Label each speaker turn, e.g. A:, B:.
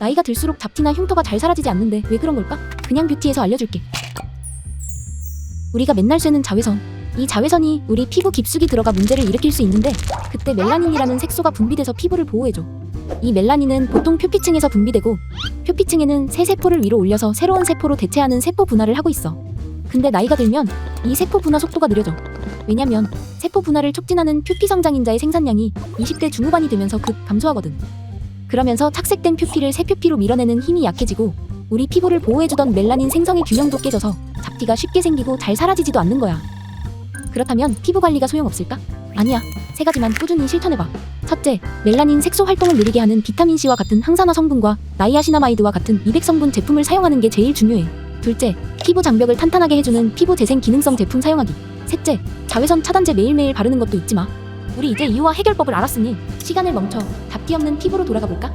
A: 나이가 들수록 잡티나 흉터가 잘 사라지지 않는데 왜 그런 걸까? 그냥 뷰티에서 알려줄게. 우리가 맨날 쓰는 자외선. 이 자외선이 우리 피부 깊숙이 들어가 문제를 일으킬 수 있는데 그때 멜라닌이라는 색소가 분비돼서 피부를 보호해줘. 이 멜라닌은 보통 표피층에서 분비되고 표피층에는 새 세포를 위로 올려서 새로운 세포로 대체하는 세포 분할을 하고 있어. 근데 나이가 들면 이 세포 분화 속도가 느려져. 왜냐면 세포 분할을 촉진하는 표피 성장인자의 생산량이 20대 중후반이 되면서 급 감소하거든. 그러면서 착색된 표피를 새 표피로 밀어내는 힘이 약해지고 우리 피부를 보호해주던 멜라닌 생성의 균형도 깨져서 잡티가 쉽게 생기고 잘 사라지지도 않는 거야. 그렇다면 피부 관리가 소용없을까? 아니야. 세 가지만 꾸준히 실천해봐. 첫째, 멜라닌 색소 활동을 느리게 하는 비타민 C와 같은 항산화 성분과 나이아시나마이드와 같은 미백 성분 제품을 사용하는 게 제일 중요해. 둘째, 피부 장벽을 탄탄하게 해주는 피부 재생 기능성 제품 사용하기. 셋째, 자외선 차단제 매일매일 바르는 것도 잊지 마. 우리 이제 이유와 해결법을 알았으니 시간을 멈춰 잡티 없는 피부로 돌아가 볼까?